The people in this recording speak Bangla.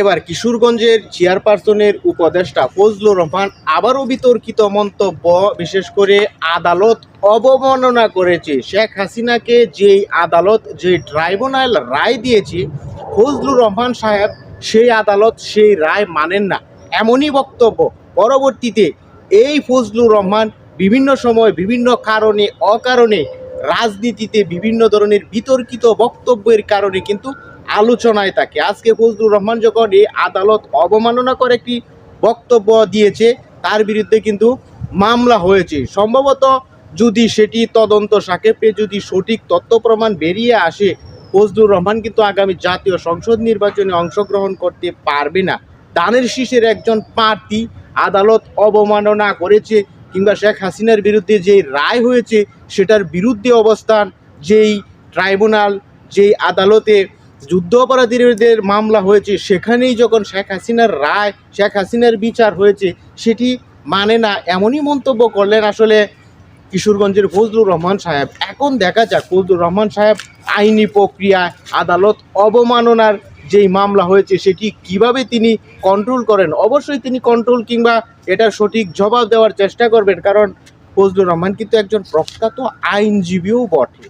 এবার কিশোরগঞ্জের চেয়ারপারসনের উপদেষ্টা ফজলুর রহমান আবারও বিতর্কিত মন্তব্য, বিশেষ করে আদালত অবমাননা করেছে। শেখ হাসিনাকে যেই আদালত যে ট্রাইব্যুনাল রায় দিয়েছে, ফজলুর রহমান সাহেব সেই আদালত সেই রায় মানেন না। এমনই বক্তব্য। পরবর্তীতে এই ফজলুর রহমান বিভিন্ন সময় বিভিন্ন কারণে, অকারণে, রাজনীতিতে বিভিন্ন ধরনের বিতর্কিত বক্তব্যের কারণে কিন্তু আলোচনায় থাকে। আজকে ফজলুর রহমান যখন এই আদালত অবমাননা করে একটি বক্তব্য দিয়েছে, তার বিরুদ্ধে কিন্তু মামলা হয়েছে। সম্ভবত যদি সেটি তদন্ত সাপেক্ষে যদি সঠিক তথ্য প্রমাণ বেরিয়ে আসে, ফজলুর রহমান কিন্তু আগামী জাতীয় সংসদ নির্বাচনে অংশগ্রহণ করতে পারবে না। দানের শীষের একজন প্রার্থী আদালত অবমাননা করেছে কিংবা শেখ হাসিনার বিরুদ্ধে যে রায় হয়েছে, সেটার বিরুদ্ধে অবস্থান যেই ট্রাইব্যুনাল, যেই আদালতে যুদ্ধ অপরাধীদের মামলা হয়েছে, সেখানেই যখন শেখ হাসিনার রায়, শেখ হাসিনার বিচার হয়েছে, সেটি মানে না এমনই মন্তব্য করলেন আসলে কিশোরগঞ্জের ফজলুর রহমান সাহেব। এখন দেখা যাক, ফজলুর রহমান সাহেব আইনি প্রক্রিয়া আদালত অবমাননার যেই মামলা হয়েছে, সেটি কীভাবে তিনি কন্ট্রোল করেন? অবশ্যই তিনি কন্ট্রোল কিংবা এটার সঠিক জবাব দেওয়ার চেষ্টা করবেন, কারণ ফজলুর রহমান কিন্তু একজন প্রখ্যাত আইনজীবীও বটে।